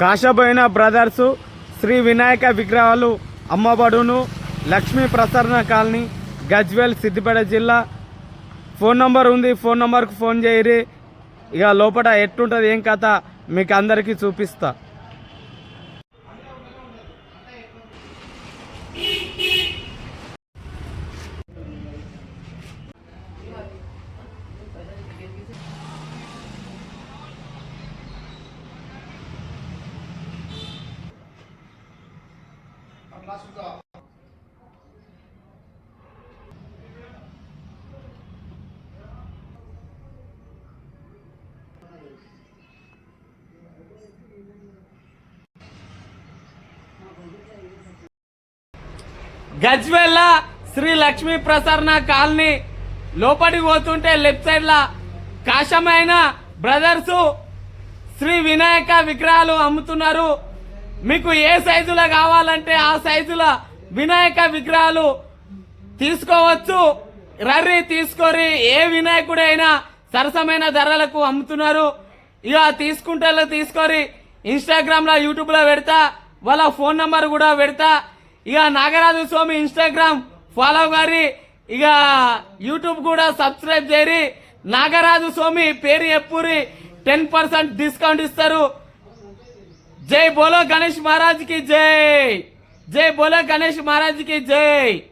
కాశబోయిన brothers Shri Vinayaka విగ్రహాలు అమ్మబడును. లక్ష్మీ ప్రసరణ కాలనీ గజ్వేల్ సిద్దిపేట జిల్లా. ఫోన్ నంబర్ ఉంది ఫోన్ నంబర్కు ఫోన్ చేయరి. ఇక లోపల ఎట్టుంటుంది ఏం కథ మీకు అందరికీ చూపిస్తా. గజ్వెల్ల శ్రీ లక్ష్మీ ప్రసరణ కాలనీ లోపలికి పోతుంటే లెఫ్ట్ సైడ్ లా కాశమైన బ్రదర్సు శ్రీ వినాయక విగ్రహాలు అమ్ముతున్నారు. మీకు ఏ సైజులో కావాలంటే ఆ సైజుల వినాయక విగ్రహాలు తీసుకోవచ్చు. రర్రి తీసుకొని ఏ వినాయకుడైనా సరసమైన ధరలకు అమ్ముతున్నారు. ఇక తీసుకుంటే తీసుకొని ఇన్స్టాగ్రామ్లో యూట్యూబ్లో పెడతా. వాళ్ళ ఫోన్ నెంబర్ కూడా పెడతా. ఇక నాగరాజు స్వామి ఇన్స్టాగ్రామ్ ఫాలో గారి. ఇక యూట్యూబ్ కూడా సబ్స్క్రైబ్ చేయరి నాగరాజు స్వామి పేరు ఎప్పురి టెన్ పర్సెంట్ డిస్కౌంట్ ఇస్తారు. జై బోలో గణేష్ మహారాజ్కి జై. జై బోలో గణేష్ మహారాజ్కి జై.